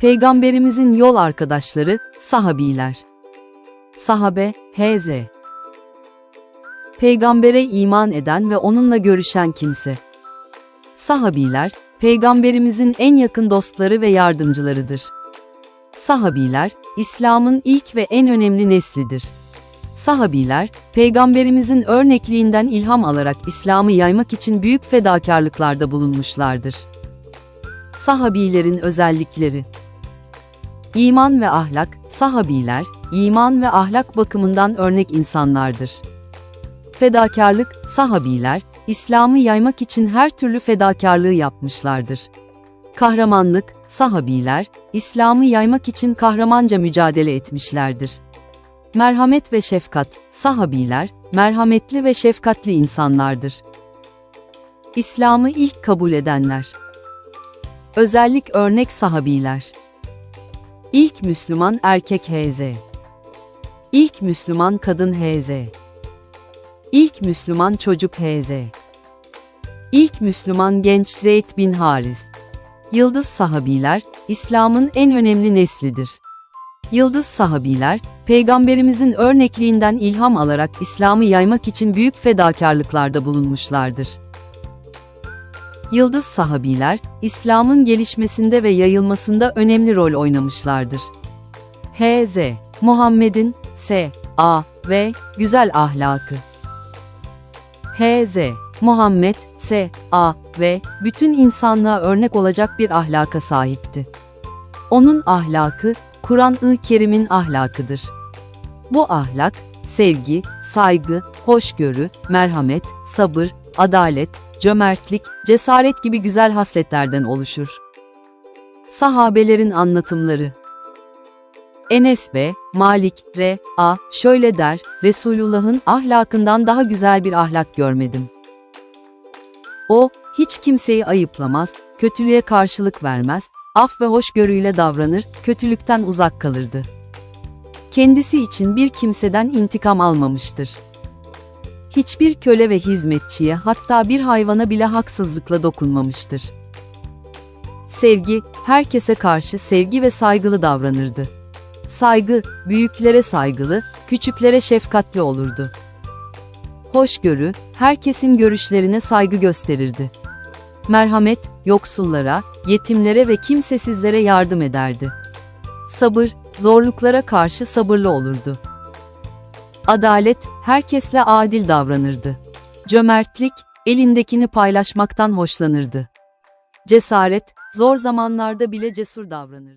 Peygamberimizin yol arkadaşları, sahabiler. Sahabe, H.Z. Peygambere iman eden ve onunla görüşen kimse. Sahabiler, Peygamberimizin en yakın dostları ve yardımcılarıdır. Sahabiler, İslam'ın ilk ve en önemli neslidir. Sahabiler, Peygamberimizin örnekliğinden ilham alarak İslam'ı yaymak için büyük fedakarlıklarda bulunmuşlardır. Sahabilerin özellikleri İman ve ahlak, sahabiler, iman ve ahlak bakımından örnek insanlardır. Fedakarlık, sahabiler, İslam'ı yaymak için her türlü fedakarlığı yapmışlardır. Kahramanlık, sahabiler, İslam'ı yaymak için kahramanca mücadele etmişlerdir. Merhamet ve şefkat, sahabiler, merhametli ve şefkatli insanlardır. İslam'ı ilk kabul edenler. Özellik örnek sahabiler. İlk Müslüman erkek H.Z. İlk Müslüman kadın H.Z. İlk Müslüman çocuk H.Z. İlk Müslüman genç Zeyd bin Haris. Yıldız sahabiler, İslam'ın en önemli neslidir. Yıldız sahabiler, Peygamberimizin örnekliğinden ilham alarak İslam'ı yaymak için büyük fedakarlıklarda bulunmuşlardır. Yıldız sahabiler, İslam'ın gelişmesinde ve yayılmasında önemli rol oynamışlardır. H.Z. Muhammed'in S. Ve güzel ahlakı. H.Z. Muhammed, S. Ve bütün insanlığa örnek olacak bir ahlaka sahipti. Onun ahlakı, Kur'an-ı Kerim'in ahlakıdır. Bu ahlak, sevgi, saygı, hoşgörü, merhamet, sabır, adalet, cömertlik, cesaret gibi güzel hasletlerden oluşur. Sahabelerin anlatımları Enes B. Malik R. A. şöyle der, Resulullah'ın ahlakından daha güzel bir ahlak görmedim. O, hiç kimseyi ayıplamaz, kötülüğe karşılık vermez, af ve hoşgörüyle davranır, kötülükten uzak kalırdı. Kendisi için bir kimseden intikam almamıştır. Hiçbir köle ve hizmetçiye hatta bir hayvana bile haksızlıkla dokunmamıştır. Sevgi, herkese karşı sevgi ve saygılı davranırdı. Saygı, büyüklere saygılı, küçüklere şefkatli olurdu. Hoşgörü, herkesin görüşlerine saygı gösterirdi. Merhamet, yoksullara, yetimlere ve kimsesizlere yardım ederdi. Sabır, zorluklara karşı sabırlı olurdu. Adalet, herkesle adil davranırdı. Cömertlik, elindekini paylaşmaktan hoşlanırdı. Cesaret, zor zamanlarda bile cesur davranırdı.